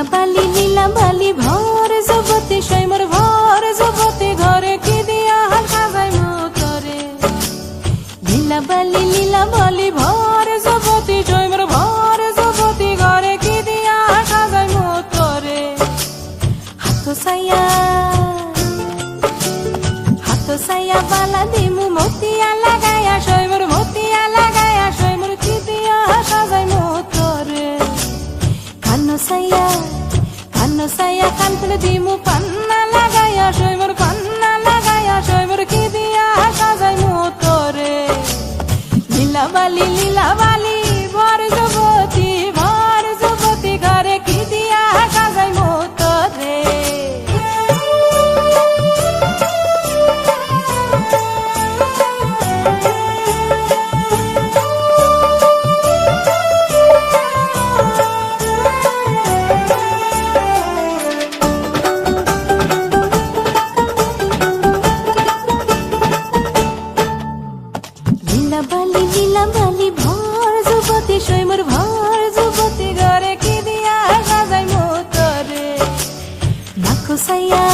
লীলা বালি লীলা বালি ভর জগতে সৈমর ভর জগতে ঘরে কি দিয়া হাল সাজাই মতরে লীলা বালি লীলা বালি ভর জগতে সৈমর ভর জগতে ঘরে কি দিয়া হাল সাজাই মতরে হাত সাইয়া হাত সাইয়া বালা দিমু মতিয়া লাগায়া সৈমর saya Kanu saya kan tele dimu panna lagaya shoymur panna lagaya shoymur ki diya sajay mu tore Lila bali lila bali লীলা বালি নীলা বালি, ভর যুবতী, সৈমর ভর যুবতী, ঘরে কি দিয়া সাজাই মোতরে? নাকো সাইয়া।